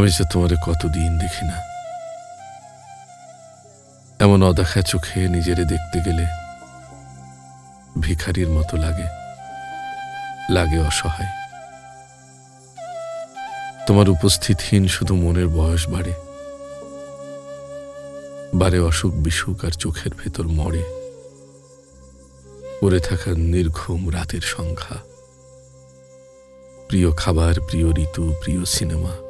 আমি যে তোমারে কতদিন দেখি না। এমন অদেখা চোখে নিজেরে দেখতে গেলে ভিখারির মতো লাগে লাগে অসহায়। তোমার উপস্থিতহীন শুধু মনের বয়স বাড়ে বারে অসুখ বিসুখ আর চোখের ভেতর মরে। পড়ে থাকা নির্ঘুম রাতের সংখ্যা। প্রিয় খাবার, প্রিয় ঋতু, প্রিয় সিনেমা।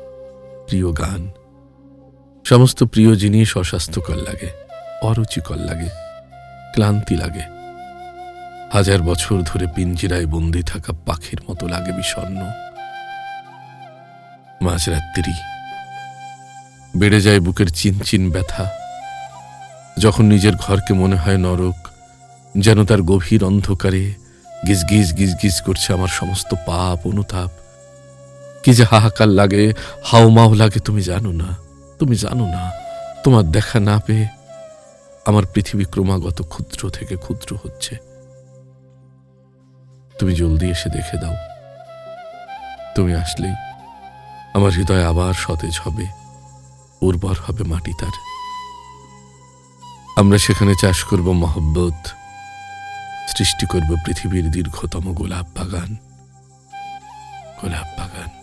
প্রিয় গান। সমস্ত প্রিয় জিনিস অস্বাস্থ্যকর লাগে, অরুচিকর লাগে, ক্লান্তি লাগে। হাজার বছর ধরে পিঞ্জিরায় বন্দি থাকা পাখির মতো লাগে বিষণ্ণ। মাঝরাত্রি বেড়ে যায় বুকের চিনচিন ব্যথা। যখন নিজের ঘরকে মনে হয় নরক, যেন তার গভীর অন্ধকারে গিজ গিজ গিজ গিজ করছে আমার সমস্ত পাপ অনুতাপ। কি যে হাহাকার লাগে হাওমাও লাগে, তুমি জানো না, তুমি জানো না। তোমার দেখা না পেয়ে আমার পৃথিবী ক্রমাগত ক্ষুদ্র থেকে ক্ষুদ্র হচ্ছে। তুমি জলদি এসে দেখে দাও। তুমি আসলেই আমার হৃদয় আবার সতেজ হবে, উর্বর হবে মাটি তার। আমরা সেখানে চাষ করব মহব্বত, সৃষ্টি করব পৃথিবীর দীর্ঘতম গোলাপ বাগান। গোলাপ বাগান।